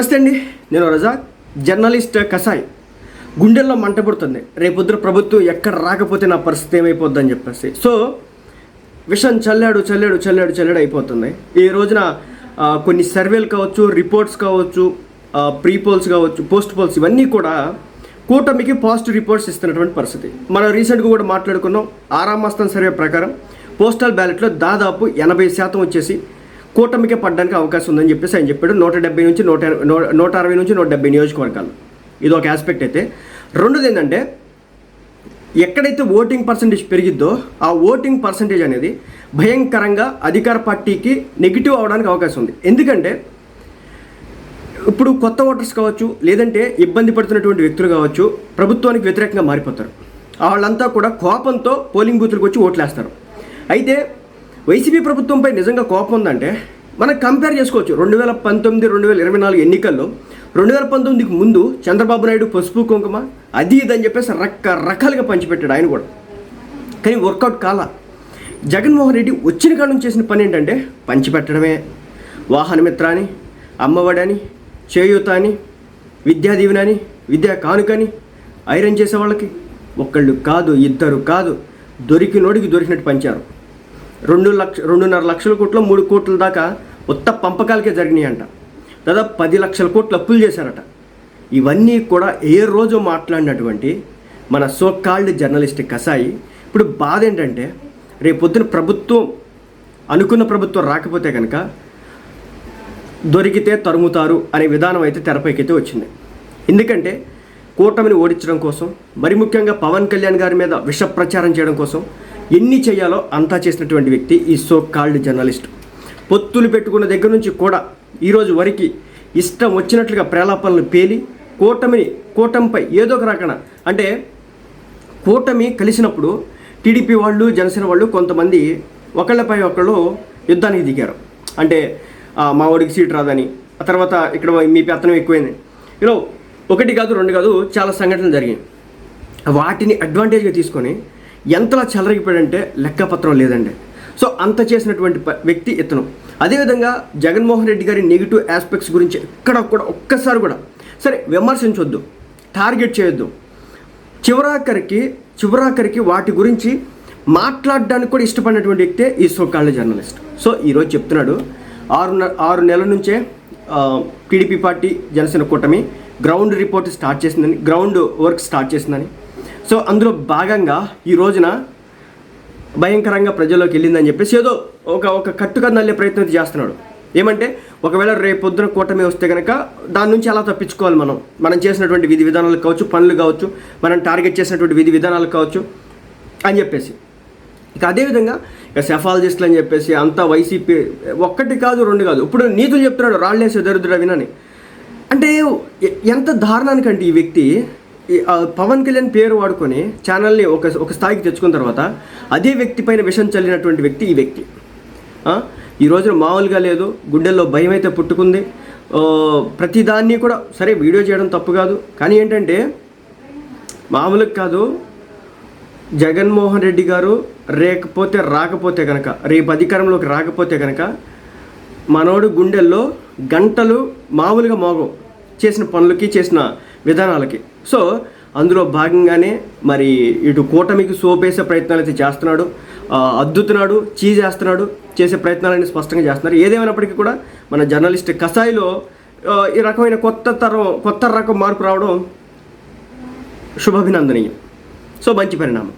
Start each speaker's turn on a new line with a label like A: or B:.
A: నమస్తే అండి. నేను రజాక్ జర్నలిస్ట్ కసాయ్. గుండెల్లో మంట పుడుతుంది. రేపొద్దున ప్రభుత్వం ఎక్కడ రాకపోతే నా పరిస్థితి ఏమైపోద్దని చెప్పేసి. సో విషం చల్లాడు చల్లాడు చల్లాడు చల్లాడు అయిపోతుంది. ఈ రోజున కొన్ని సర్వేలు కావచ్చు రిపోర్ట్స్ కావచ్చు ప్రీ పోల్స్ కావచ్చు పోస్ట్ పోల్స్ ఇవన్నీ కూడా కూటమికి పాజిటివ్ రిపోర్ట్స్ ఇస్తున్నటువంటి పరిస్థితి. మనం రీసెంట్గా కూడా మాట్లాడుకున్నాం. ఆరామస్తన్ సర్వే ప్రకారం పోస్టల్ బ్యాలెట్లో దాదాపు ఎనభై శాతం వచ్చేసి కూటమికే పడడానికి అవకాశం ఉందని చెప్పేసి ఆయన చెప్పాడు. నూట డెబ్బై నుంచి నూట నూట అరవై నుంచి నూట డెబ్బై నియోజకవర్గాలు. ఇది ఒక ఆస్పెక్ట్ అయితే. రెండోది ఏంటంటే ఎక్కడైతే ఓటింగ్ పర్సంటేజ్ పెరిగిద్దో ఆ ఓటింగ్ పర్సంటేజ్ అనేది భయంకరంగా అధికార పార్టీకి నెగిటివ్ అవడానికి అవకాశం ఉంది. ఎందుకంటే ఇప్పుడు కొత్త ఓటర్స్ కావచ్చు లేదంటే ఇబ్బంది పడుతున్నటువంటి వ్యక్తులు కావచ్చు ప్రభుత్వానికి వ్యతిరేకంగా మారిపోతారు. వాళ్ళంతా కూడా కోపంతో పోలింగ్ బూత్లకు వచ్చి ఓట్లేస్తారు. అయితే వైసీపీ ప్రభుత్వంపై నిజంగా కోపం ఉందంటే మనం కంపేర్ చేసుకోవచ్చు. రెండు వేల పంతొమ్మిది రెండు వేల ఇరవై నాలుగు ఎన్నికల్లో రెండు వేల పంతొమ్మిదికి ముందు చంద్రబాబు నాయుడు పసుపు కుంకుమ అది ఇది అని చెప్పేసి రకరకాలుగా పంచిపెట్టాడు ఆయన కూడా. కానీ వర్కౌట్ కాల. జగన్మోహన్ రెడ్డి వచ్చిన కాడ నుంచి చేసిన పని ఏంటంటే పంచిపెట్టడమే. వాహనమిత్ర అని అమ్మఒడి అని చేయూత అని విద్యా దీవెన అని విద్యా కానుకని ఐరన్ చేసే వాళ్ళకి ఒక్కళ్ళు కాదు ఇద్దరు కాదు దొరికినోడికి దొరికినట్టు పంచారు. రెండు లక్ష రెండున్నర లక్షల కోట్లు మూడు కోట్ల దాకా ఉత్త పంపకాలకే జరిగినాయి అంట దాదాపు పది లక్షల కోట్లు అప్పులు చేశారట. ఇవన్నీ కూడా ఏ రోజు మాట్లాడినటువంటి మన సో కాల్డ్ జర్నలిస్ట్ కసాయి ఇప్పుడు బాధ ఏంటంటే రేపొద్దున ప్రభుత్వం అనుకున్న ప్రభుత్వం రాకపోతే కనుక దొరికితే తరుముతారు అనే విధానం అయితే తెరపైకైతే వచ్చింది. ఎందుకంటే కూటమిని ఓడించడం కోసం మరి ముఖ్యంగా పవన్ కళ్యాణ్ గారి మీద విష ప్రచారం చేయడం కోసం ఎన్ని చేయాలో అంతా చేసినటువంటి వ్యక్తి ఈ సో కాల్డ్ జర్నలిస్ట్ పొత్తులు పెట్టుకున్న దగ్గర నుంచి కూడా ఈరోజు వరకు ఇష్టం వచ్చినట్లుగా ప్రేలాపనలు పేలి కూటమిని కూటమిపై ఏదో ఒక రకన అంటే కూటమి కలిసినప్పుడు టీడీపీ వాళ్ళు జనసేన వాళ్ళు కొంతమంది ఒకళ్ళపై ఒకళ్ళు యుద్ధానికి దిగారు. అంటే మా వాడికి సీట్ రాదని ఆ తర్వాత ఇక్కడ మీ పెత్తనం ఎక్కువైంది. ఇలా ఒకటి కాదు రెండు కాదు చాలా సంఘటనలు జరిగాయి. వాటిని అడ్వాంటేజ్గా తీసుకొని ఎంతలా చెలరగిపోయాడంటే లెక్కపత్రం లేదండి. సో అంత చేసినటువంటి వ్యక్తి ఇతను. అదేవిధంగా జగన్మోహన్ రెడ్డి గారి నెగిటివ్ ఆస్పెక్ట్స్ గురించి ఎక్కడ కూడా ఒక్కసారి కూడా సరే విమర్శించొద్దు. టార్గెట్ చేయొద్దు. చివరాఖరికి చివరాఖరికి వాటి గురించి మాట్లాడడానికి కూడా ఇష్టపడినటువంటి వ్యక్తే ఈ సోకాళ్ళ జర్నలిస్ట్. సో ఈరోజు చెప్తున్నాడు ఆరు ఆరు నెలల నుంచే టీడీపీ పార్టీ జనసేన కూటమి గ్రౌండ్ రిపోర్ట్ స్టార్ట్ చేసిందని గ్రౌండ్ వర్క్ స్టార్ట్ చేసిందని సో అందులో భాగంగా ఈ రోజున భయంకరంగా ప్రజల్లోకి వెళ్ళిందని చెప్పేసి ఏదో ఒక ఒక కట్టుగా నల్లే ప్రయత్నం చేస్తున్నాడు. ఏమంటే ఒకవేళ రేపు పొద్దున కూటమి వస్తే కనుక దాని నుంచి ఎలా తప్పించుకోవాలి మనం? మనం చేసినటువంటి విధి విధానాలు కావచ్చు పనులు కావచ్చు మనం టార్గెట్ చేసినటువంటి విధి విధానాలు కావచ్చు అని చెప్పేసి. ఇక అదేవిధంగా ఇక సెఫాలజిస్టులు అని చెప్పేసి అంతా వైసీపీ ఒక్కటి కాదు రెండు కాదు. ఇప్పుడు నీతులు చెప్తున్నాడు రాళ్ళేసే దరిద్ర వినని అంటే ఎంత ఎంత దారుణానికంటే ఈ వ్యక్తి పవన్ కళ్యాణ్ పేరు వాడుకొని ఛానల్ని ఒక ఒక స్థాయికి తెచ్చుకున్న తర్వాత అదే వ్యక్తి పైన విషం చల్లినటువంటి వ్యక్తి ఈ వ్యక్తి. ఈ రోజున మామూలుగా లేదు గుండెల్లో భయం అయితే పుట్టుకుంది ప్రతిదాన్ని కూడా సరే వీడియో చేయడం తప్పు కాదు. కానీ ఏంటంటే మామూలుగా కాదు జగన్మోహన్ రెడ్డి గారు రేకపోతే రాకపోతే కనుక రేపు అధికారంలోకి రాకపోతే కనుక మనోడు గుండెల్లో గంటలు మామూలుగా మోగం చేసిన పనులకి చేసిన విధానాలకి. సో అందులో భాగంగానే మరి ఇటు కూటమికి సోపేసే ప్రయత్నాలు అయితే చేస్తున్నాడు అద్దుతున్నాడు చీజేస్తున్నాడు చేసే ప్రయత్నాలన్నీ స్పష్టంగా చేస్తున్నారు. ఏదేమైనప్పటికీ కూడా మన జర్నలిస్ట్ కసాయిలో ఈ రకమైన కొత్త తరం కొత్త రకం మార్పు రావడం శుభాభినందనీయం. సో మంచి పరిణామం.